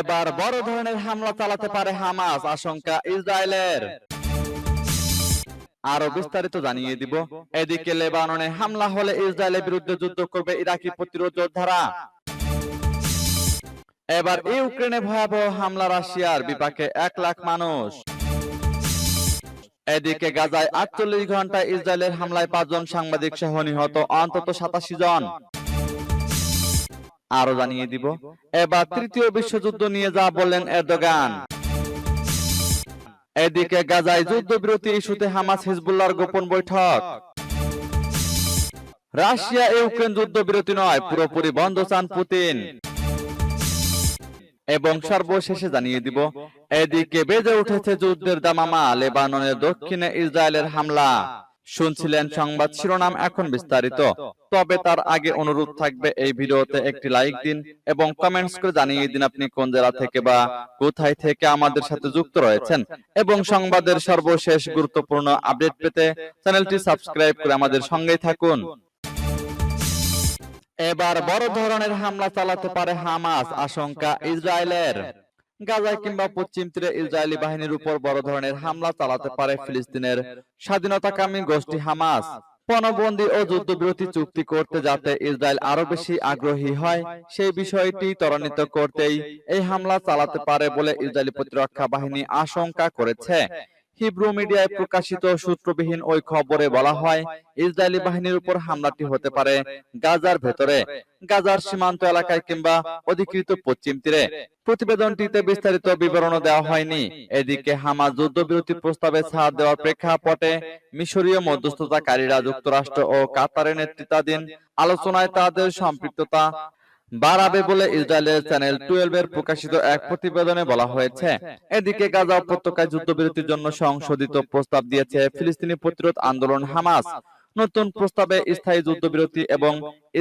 এবার বড় ধরনের হামলা চালাতে পারে হামাস, আশঙ্কা ইসরায়েলের। আরও বিস্তারিত জানিয়ে দিব। এদিকে লেবাননে হামলা হলে ইসরায়েলের বিরুদ্ধে যুদ্ধ করবে ইরাকি প্রতিরোধ যোদ্ধারা। এবার ইউক্রেনে ভয়াবহ হামলা রাশিয়ার বিপাকে এক লাখ মানুষ। এদিকে গাজায় আটচল্লিশ ঘণ্টা ইসরায়েলের হামলায় পাঁচজন সাংবাদিক সহ নিহত, অন্তত সাতাশি জন। আরও জানিয়ে দিব। এবার তৃতীয় বিশ্বযুদ্ধ নিয়ে যা বললেন এরদোগান। এদিকে গাজায় যুদ্ধবিরতি ইস্যুতে হামাস হিজবুল্লাহর গোপন বৈঠক। রাশিয়া ইউক্রেন যুদ্ধবিরতি নয়, পুরোপুরি বন্ধ চান পুতিন। এবং সর্বশেষে জানিয়ে দিব, এদিকে বেজে উঠেছে যুদ্ধের দামামা, লেবাননের দক্ষিণে ইসরায়েলের হামলা। শুনছিলেন সংবাদ শিরোনাম এখন বিস্তারিত। তবে তার আগে অনুরোধ থাকবে এই ভিডিওতে একটি লাইক দিন এবং কমেন্টস করে জানিয়ে দিন আপনি কোন জেলা থেকে বা কোথায় থেকে আমাদের সাথে যুক্ত রয়েছেন এবং সংবাদের সর্বশেষ গুরুত্বপূর্ণ আপডেট পেতে চ্যানেলটি সাবস্ক্রাইব করে আমাদের সঙ্গেই থাকুন। এবার বড় ধরনের হামলা চালাতে পারে হামাস আশঙ্কা ইসরায়েলের। গাজায় কিংবা পশ্চিম তীরে ইসরায়েলি বাহিনীর উপর বড় ধরনের হামলা চালাতে পারে ফিলিস্তিনের স্বাধীনতাকামী গোষ্ঠী হামাস। পণবন্দী ও যুদ্ধবিরতি চুক্তি করতে যাতে ইসরায়েল আরও বেশি আগ্রহী হয় সেই বিষয়টি ত্বরান্বিত করতেই এই হামলা চালাতে পারে বলে ইসরায়েলি প্রতিরক্ষা বাহিনী আশঙ্কা করেছে। হিব্রু মিডিয়ায় প্রকাশিত সূত্রবিহীন ওই খবরে বলা হয়, ইসরায়েলি বাহিনীর উপর হামলাটি হতে পারে গাজার ভেতরে, গাজার সীমান্ত এলাকায় কিংবা অধিকৃত পশ্চিম তীরে। প্রতিবেদনটিতে বিস্তারিত বিবরণ দেওয়া হয়নি। এদিকে হামাস যুদ্ধবিরতি প্রস্তাবে ছাড় দেওয়ার প্রেক্ষাপটে মিশরীয় মধ্যস্থতাকারীরা যুক্তরাষ্ট্র ও কাতারের নেতৃত্বাধীন আলোচনায় তাদের সম্পৃক্ততা বাড়াবে বলে ইসরায়েলের চ্যানেল টুয়েলভ এর প্রকাশিত এক প্রতিবেদনে বলা হয়েছে, এদিকে গাজা উপত্যকায় যুদ্ধবিরতির জন্য সংশোধিত প্রস্তাব দিয়েছে ফিলিস্তিনি প্রতিরোধ আন্দোলন হামাস। নতুন প্রস্তাবে স্থায়ী যুদ্ধবিরতি এবং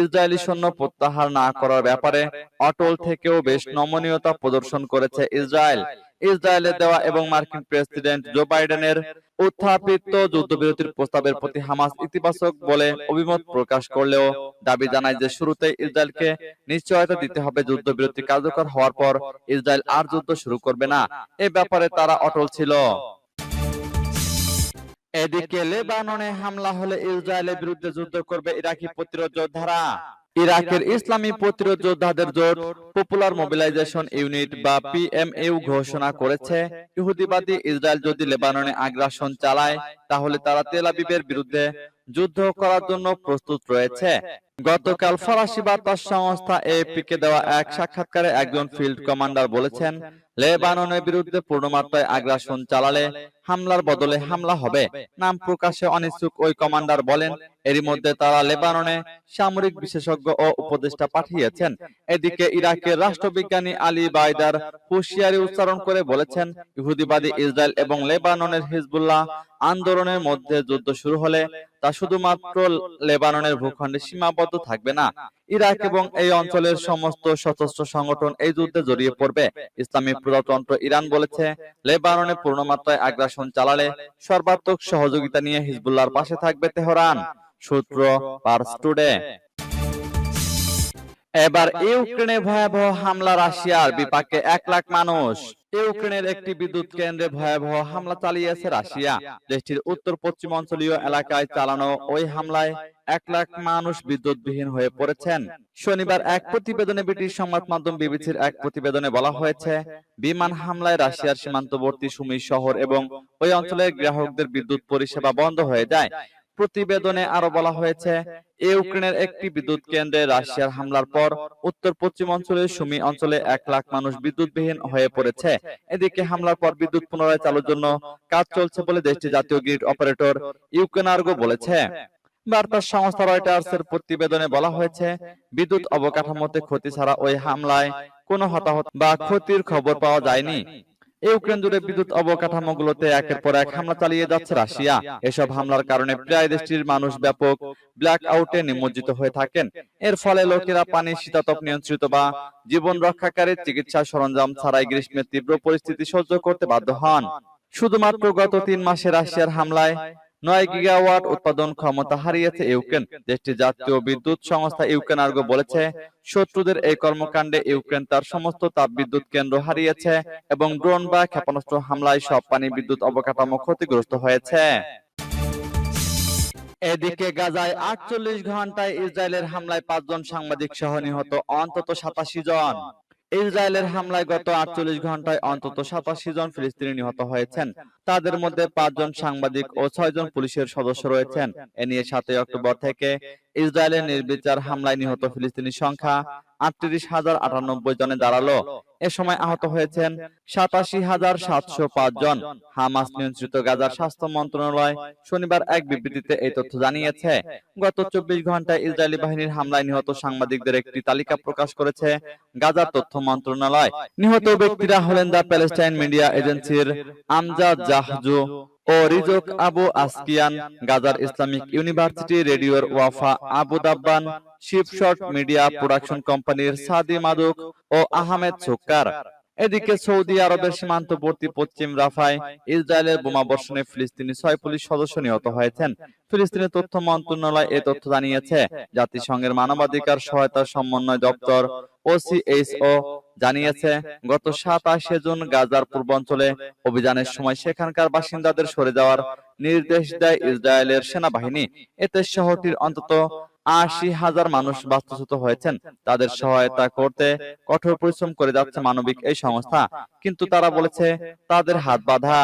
ইসরায়েলি সৈন্য প্রত্যাহার না করার ব্যাপারে অটল থেকেও বেশ নমনীয়তা প্রদর্শন করেছে ইসরায়েল। ইসরায়েলের দেওয়া এবং মার্কিন প্রেসিডেন্ট জো বাইডেনের উত্থাপিত যুদ্ধবিরতির প্রস্তাবের প্রতি হামাস ইতিবাচক বলে অভিমত প্রকাশ করলেও দাবি জানায় যে শুরুতে ইসরায়েলকে নিশ্চয়তা দিতে হবে যুদ্ধবিরতি কার্যকর হওয়ার পর ইসরায়েল আর যুদ্ধ শুরু করবে না। এ ব্যাপারে তারা অটল ছিল। এদিকে লেবাননে হামলা হলে ইসরায়েলের বিরুদ্ধে যুদ্ধ করবে ইরাকি প্রতিরোধ যোদ্ধারা। ইরাকের ইসলামী প্রতিরোধ যোদ্ধাদের জোট পপুলার মোবিলাইজেশন ইউনিট বা পিএমইউ ঘোষণা করেছে। ইহুদিবাদী ইসরায়েল যদি লেবাননে আগ্রাসন চালায় তাহলে তারা তেল আবিবের বিরুদ্ধে যুদ্ধ করার জন্য প্রস্তুত রয়েছে। গতকাল ফরাসি বার্তা সংস্থা এএপি কে দেওয়া এক সাক্ষাৎকারে একজন ফিল্ড কমান্ডার বলেছেন, লেবাননের বিরুদ্ধে পূর্ণমাত্রায় আগ্রাসন চালালে হামলার বদলে হামলা হবে। নাম প্রকাশে অনিচ্ছুক ওই কমান্ডার বলেন, এরই মধ্যে তারা লেবাননে সামরিক বিশেষজ্ঞ ও উপদেষ্টা পাঠিয়েছেন। এদিকে ইরাকের রাষ্ট্রবিজ্ঞানী আলী বাইদার হুঁশিয়ারি উচ্চারণ করে বলেছেন, ইহুদিবাদী ইসরায়েল এবং লেবাননের হিজবুল্লাহ আন্দোলনের মধ্যে যুদ্ধ শুরু হলে তা শুধুমাত্র লেবাননের ভূখণ্ডে সীমাবদ্ধ থাকবে না। ইরাক এবং এই অঞ্চলের সমস্ত সশস্ত্র সংগঠন এই যুদ্ধে জড়িয়ে পড়বে। ইসলামী প্রজাতন্ত্র ইরান বলেছে, লেবাননে পূর্ণমাত্রায় আগ্রাসন চালালে সর্বাত্মক সহযোগিতা নিয়ে হিজবুল্লাহর পাশে থাকবে তেহরান, সূত্র পার্স টুডে এবার ইউক্রেনে ভয়াবহ হামলা রাশিয়ার বিপাকে এক লাখ মানুষ। ইউক্রেনের একটি বিদ্যুৎ কেন্দ্রে ভয়াবহ হামলা চালিয়েছে রাশিয়া। দেশটির উত্তর পশ্চিম অঞ্চলীয় এলাকায় চালানো ওই হামলায় এক লাখ মানুষ বিদ্যুৎবিহীন হয়ে পড়েছেন। শনিবার এক প্রতিবেদনে ব্রিটিশ সংবাদ মাধ্যম বিবিসির এক প্রতিবেদনে বলা হয়েছে, বিমান হামলায় রাশিয়ার সীমান্তবর্তী সুমি শহর এবং ওই অঞ্চলের গ্রাহকদের বিদ্যুৎ পরিষেবা বন্ধ হয়ে যায়। প্রতিবেদনে আরও বলা হয়েছে ইউক্রেনের একটি বিদ্যুৎ কেন্দ্রে রাশিয়ার হামলার পর উত্তর পশ্চিম অঞ্চলের সুমি অঞ্চলে এক লাখ মানুষ বিদ্যুৎবিহীন হয়ে পড়েছে। এদিকে হামলার পর বিদ্যুৎ পুনরায় চালুর জন্য কাজ চলছে বলে দেশটির জাতীয় গ্রিড অপারেটর ইউক্রেনার্গো বলেছে। বার্তা সংস্থা রয়টার্স এর প্রতিবেদনে বলা হয়েছে বিদ্যুৎ অবকাঠামোতে ক্ষতি ছাড়া ওই হামলায় কোনো হতাহত বা ক্ষতির খবর পাওয়া যায়নি। ইউক্রেন জুড়ে বিদ্যুৎ অবকাঠামোগুলোতে একের পর এক হামলা চালিয়ে যাচ্ছে রাশিয়া। এসব হামলার কারণে প্রায় দেশটির মানুষ ব্যাপক ব্ল্যাক আউটে নিমজ্জিত হয়ে থাকেন। এর ফলে লোকেরা পানি শীতাতপ নিয়ন্ত্রিত বা জীবন রক্ষাকারী চিকিৎসা সরঞ্জাম ছাড়াই গ্রীষ্মের তীব্র পরিস্থিতি সহ্য করতে বাধ্য হন। শুধুমাত্র গত তিন মাসে রাশিয়ার হামলায় নয় গিগাওয়াট উৎপাদন ক্ষমতা হারিয়েছে ইউক্রেন দেশটির জাতীয় বিদ্যুৎ সংস্থা ইউক্রেন আর্গো বলেছে শত্রুদের এই কর্মকাণ্ডে ইউক্রেন তার সমস্ত তাপবিদ্যুৎ কেন্দ্র হারিয়েছে এবং ড্রোন বা ক্ষেপণাস্ত্র হামলায় সব পানি বিদ্যুৎ অবকাঠামো ক্ষতিগ্রস্ত হয়েছে। এদিকে গাজায় আটচল্লিশ ঘন্টায় ইসরায়েলের হামলায় পাঁচজন সাংবাদিক সহ নিহত অন্তত সাতাশি জন। ইসরায়েলের হামলায় গত আটচল্লিশ ঘন্টায় অন্তত সাতাশি জন ফিলিস্তিনি নিহত হয়েছেন। তাদের মধ্যে পাঁচজন সাংবাদিক ও ছয়জন পুলিশের সদস্য রয়েছেন। এ নিয়ে সাতই অক্টোবর থেকে ইসরায়েলের নির্বিচার হামলায় নিহত ফিলিস্তিনি সংখ্যা আটত্রিশ হাজার আটানব্বই জনে দাঁড়াল। এ সময় আহত হয়েছেন সাতাশি হাজার সাতশো পাঁচ জন। হামাস নিয়ন্ত্রিত গাজার স্বাস্থ্য মন্ত্রণালয় শনিবার এক বিবৃতিতে এই তথ্য জানিয়েছে। গত চব্বিশ ঘন্টায় ইসরায়েলি বাহিনীর হামলায় নিহত সাংবাদিকদের একটি তালিকা প্রকাশ করেছে। গাজার তথ্য মন্ত্রণালয়। নিহত ব্যক্তিরা হলেন দ্য প্যালেস্টাইন মিডিয়া এজেন্সির আমজাদ জাহজু ও রিজক আবু আসকিয়ান। গাজার ইসলামিক ইউনিভার্সিটি রেডিওর Wafa Abu Dabban Shipshot media production কোম্পানির সাদি মাদুক ও আহমেদ সুক্কার এদিকে সৌদি আরবের সীমান্তবর্তী পশ্চিম রাফায় ইসরায়েলের বোমাবর্ষণে ফিলিস্তিনি ছয় পুলিশ সদস্য নিহত হয়েছেন। ফিলিস্তিনি তথ্য মন্ত্রণালয় এ তথ্য জানিয়েছে। জাতিসংঘের মানবাধিকার সহায়তা সমন্বয় দপ্তর ওসিএইচও জানিয়েছে গত সাতাশে জুন গাজার পূর্বাঞ্চলে অভিযানের সময় সেখানকার বাসিন্দাদের সরে যাওয়ার নির্দেশ দেয় ইসরায়েলের সেনাবাহিনী। এতে শহরটির অন্তত আশি হাজার মানুষ বাস্তুচ্যুত হয়েছেন। তাদের সহায়তা করতে কঠোর পরিশ্রম করে যাচ্ছে মানবিক এই সংস্থা। কিন্তু তারা বলেছে, তাদের হাত বাঁধা।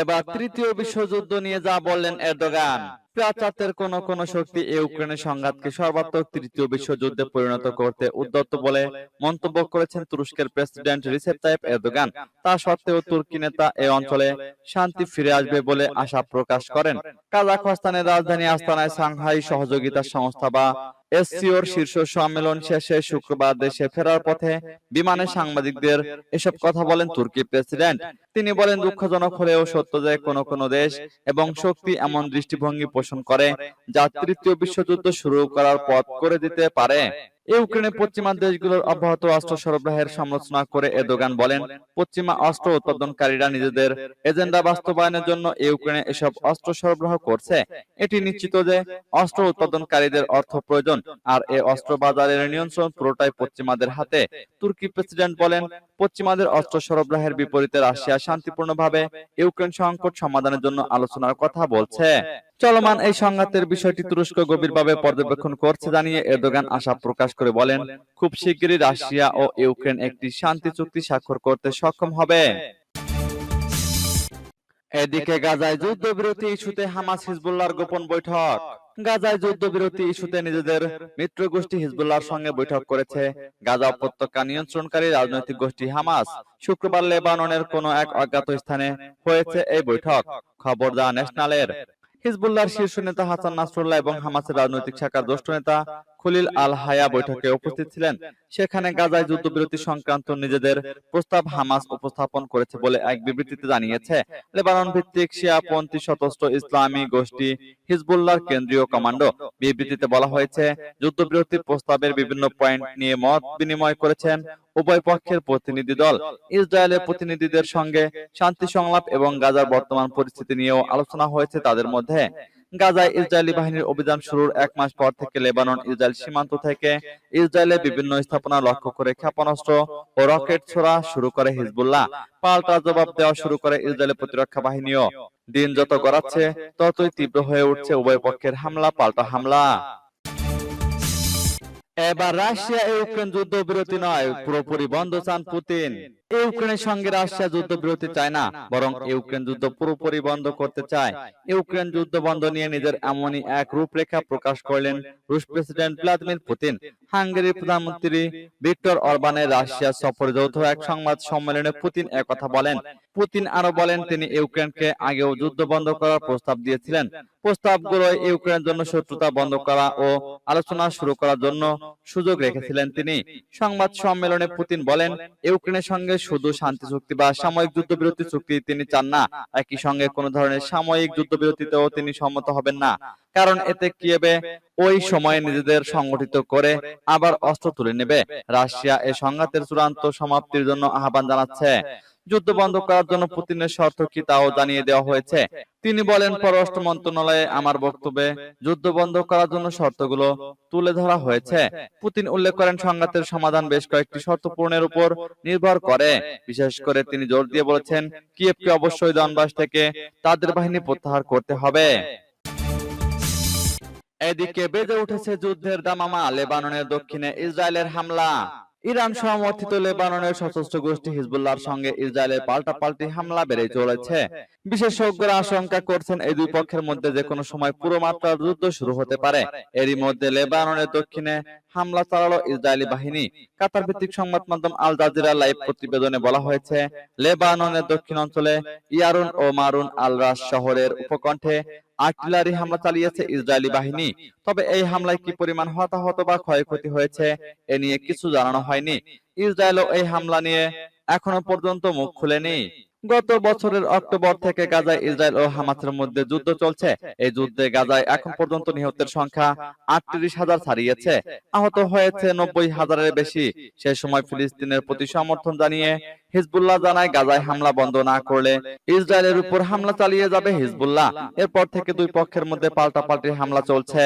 এবার তৃতীয় বিশ্বযুদ্ধ নিয়ে যা বললেন এরদোগান। প্রাচ্যের কোন কোন শক্তি ইউক্রেনের সংঘাতকে সর্বাত্মক তৃতীয় বিশ্বযুদ্ধে পরিণত করতে উদ্যত বলে মন্তব্য করেছেন তুরস্কের প্রেসিডেন্ট রিসেপ তাইপ এরদোগান। তা সত্ত্বেও তুর্কি নেতা এই অঞ্চলে শান্তি ফিরে আসবে বলে আশা প্রকাশ করেন। কাজাখস্তানের রাজধানী আস্তানায় সাংহাই সহযোগিতা সংস্থা বা এসসিওর শীর্ষ সম্মেলন শেষে শুক্রবার দেশে ফেরার পথে বিমানে সাংবাদিকদের এসব কথা বলেন তুর্কি প্রেসিডেন্ট। তিনি বলেন দুঃখজনক হলেও সত্য যে কোনো কোনো দেশ এবং শক্তি এমন দৃষ্টিভঙ্গি পোষণ করে যা তৃতীয় বিশ্বযুদ্ধ শুরু করার পথ করে দিতে পারে। ইউক্রেনে পশ্চিমা দেশগুলোর অব্যাহত অস্ত্র সরবরাহের সমালোচনা করে এরদোগান বলেন। পশ্চিমা অস্ত্র উৎপাদনকারীরা নিজেদের এজেন্ডা বাস্তবায়নের জন্য ইউক্রেনে এসব অস্ত্র সরবরাহ করছে। এটি নিশ্চিত যে অস্ত্র উৎপাদনকারীদের অর্থ প্রয়োজন। আর এ অস্ত্র বাজারের নিয়ন্ত্রণ পুরোটাই পশ্চিমাদের হাতে। তুর্কি প্রেসিডেন্ট বলেন পশ্চিমাদের অস্ত্র সরবরাহের বিপরীতে রাশিয়া শান্তিপূর্ণভাবে ইউক্রেন সংকট সমাধানের জন্য আলোচনার কথা বলছে। চলমান এই সংঘাতের বিষয়টি তুরস্ক গভীরভাবে পর্যবেক্ষণ করছে জানিয়ে এরদোগান আশা প্রকাশ করে বলেন, খুব শিগগিরই রাশিয়া ও ইউক্রেন একটি শান্তি চুক্তি স্বাক্ষর করতে সক্ষম হবে। এদিকে গাজায় যুদ্ধবিরতি ইস্যুতে হামাস হিজবুল্লাহর গোপন বৈঠক। গাজায় যুদ্ধবিরতি ইস্যুতে নিজেদের মিত্র গোষ্ঠী হিজবুল্লাহর সঙ্গে বৈঠক করেছে। গাজা উপত্যকা নিয়ন্ত্রণকারী রাজনৈতিক গোষ্ঠী হামাস। শুক্রবার লেবাননের কোন এক অজ্ঞাত স্থানে হয়েছে এই বৈঠক। খবর দা ন্যাশনালের হিজবুল্লাহর শীর্ষ নেতা হাসান নাসরুল্লাহ এবং হামাসের রাজনৈতিক শাখার জ্যেষ্ঠ নেতা খলিল আল হায়া বৈঠকে উপস্থিত ছিলেন। সেখানে গাজায় যুদ্ধবিরতি সংক্রান্ত নিজেদের প্রস্তাব হামাস উপস্থাপন করেছে বলে এক বিবৃতিতে জানিয়েছে। লেবানন ভিত্তিক শিয়াপন্থী সশস্ত্র ইসলামী গোষ্ঠী হিজবুল্লাহর কেন্দ্রীয় কমান্ডো বিবৃতিতে বলা হয়েছে যুদ্ধবিরতি প্রস্তাবের বিভিন্ন পয়েন্ট নিয়ে মত বিনিময় করেছেন উভয় পক্ষের প্রতিনিধি দল। ইসরায়েলের প্রতিনিধিদের সঙ্গে শান্তি সংলাপ এবং গাজার বর্তমান পরিস্থিতি নিয়েও আলোচনা হয়েছে তাদের মধ্যে। গাজায় ইসরায়েলি বাহিনীর অভিযান শুরুর এক মাস পর থেকে লেবানন ইসরায়েল সীমান্ত থেকে ইসরায়েলের বিভিন্ন স্থাপনা লক্ষ্য করে ক্ষেপণাস্ত্র ও রকেট ছোড়া শুরু করে হিজবুল্লাহ। পাল্টা জবাব দেওয়া শুরু করে ইসরায়েলের প্রতিরক্ষা বাহিনীও। দিন যত গড়াচ্ছে ততই তীব্র হয়ে উঠছে উভয় পক্ষের হামলা পাল্টা হামলা। এবার রাশিয়া ইউক্রেন যুদ্ধবিরতি নয় পুরোপুরি বন্ধ চান পুতিন। ইউক্রেনের সঙ্গে রাশিয়া যুদ্ধবিরতি চায় না, বরং ইউক্রেন যুদ্ধ পুরোপুরি বন্ধ করতে চায়। ইউক্রেন যুদ্ধ বন্ধ নিয়ে নিজের এমনই এক রূপরেখা প্রকাশ করলেন রুশ প্রেসিডেন্ট ভ্লাদিমির পুতিন। হাঙ্গেরির প্রধানমন্ত্রী ভিক্টর অরবানের রাশিয়া সফর যৌথ এক সংবাদ সম্মেলনে পুতিন একথা বলেন। পুতিন আরও বলেন, তিনি ইউক্রেনকে আগেও যুদ্ধ বন্ধ করার প্রস্তাব দিয়েছিলেন। প্রস্তাবগুলো ইউক্রেনের জন্য শত্রুতা বন্ধ করা ও আলোচনা শুরু করার জন্য সুযোগ রেখেছিলেন তিনি। সংবাদ সম্মেলনে পুতিন বলেন, ইউক্রেনের সঙ্গে শুধু শান্তি চুক্তি বা সাময়িক যুদ্ধবিরতি চুক্তি তিনি চান না, একই সঙ্গে কোনো ধরনের সাময়িক যুদ্ধবিরতিতেও তিনি সম্মত হবেন না। কারণ এতে কিয়েবে ওই সময়ে নিজেদের সংগঠিত করে আবার অস্ত্র তুলে নেবে। রাশিয়া এই সংঘাতের চূড়ান্ত সমাপ্তির জন্য আহ্বান জানাচ্ছে। যুদ্ধ বন্ধ করার জন্য পুতিনের শর্ত কি তাও জানিয়ে দেওয়া হয়েছে? তিনি বলেন, পররাষ্ট্র মন্ত্রণালয়ে আমার বক্তব্যে যুদ্ধ বন্ধ করার জন্য শর্তগুলো তুলে ধরা হয়েছে। পুতিন উল্লেখ করেন, সংঘাতের সমাধান বেশ কয়েকটি শর্ত পূরণের উপর নির্ভর করে। বিশেষ করে তিনি জোর দিয়ে বলেছেন, কিয়েভকে অবশ্যই দনবাস থেকে তাদের বাহিনী প্রত্যাহার করতে হবে। এদিকে বেজে উঠেছে যুদ্ধের দামামা, লেবাননের দক্ষিণে ইসরায়েলের হামলা। ইরান সমর্থিত লেবাননের সশস্ত্র গোষ্ঠী হিজবুল্লাহর সঙ্গে ইসরায়েলের পাল্টাপাল্টি হামলা বেড়ে চলেছে। বিশেষজ্ঞরা আশঙ্কা করছেন এই দুই পক্ষের মধ্যে যে কোনো সময় পুরো মাত্রার যুদ্ধ শুরু হতে পারে। এরই মধ্যে লেবাননের দক্ষিণে হামলা চালালো ইসরায়েলি বাহিনী। কাতার ভিত্তিক সংবাদ মাধ্যম আল জাজিরা লাইভ প্রতিবেদনে বলা হয়েছে লেবাননের দক্ষিণ অঞ্চলে ইয়ারুন ও মারুন আল রাস শহরের উপকণ্ঠে আর্টিলারি হামলা চালিয়েছে ইসরায়েলি বাহিনী। তবে এই হামলায় কি পরিমাণ হতাহত বা ক্ষয়ক্ষতি হয়েছে এ নিয়ে কিছু জানানো হয়নি। ইসরায়েলও এই হামলা নিয়ে এখনও পর্যন্ত মুখ খুলেনি গত বছরের অক্টোবর থেকে গাজায় ইসরায়েল ও হামাসের মধ্যে যুদ্ধ চলছে। এই যুদ্ধে গাজায় এখন পর্যন্ত নিহতের সংখ্যা আটত্রিশ হাজার ছাড়িয়েছে। আহত হয়েছে নব্বই হাজারের বেশি। সে সময় ফিলিস্তিনের প্রতি সমর্থন জানিয়ে হিজবুল্লাহ জানায়, গাজায় হামলা বন্ধ না করলে ইসরায়েলের উপর হামলা চালিয়ে যাবে হিজবুল্লাহ। এরপর থেকে দুই পক্ষের মধ্যে পাল্টাপাল্টি হামলা চলছে।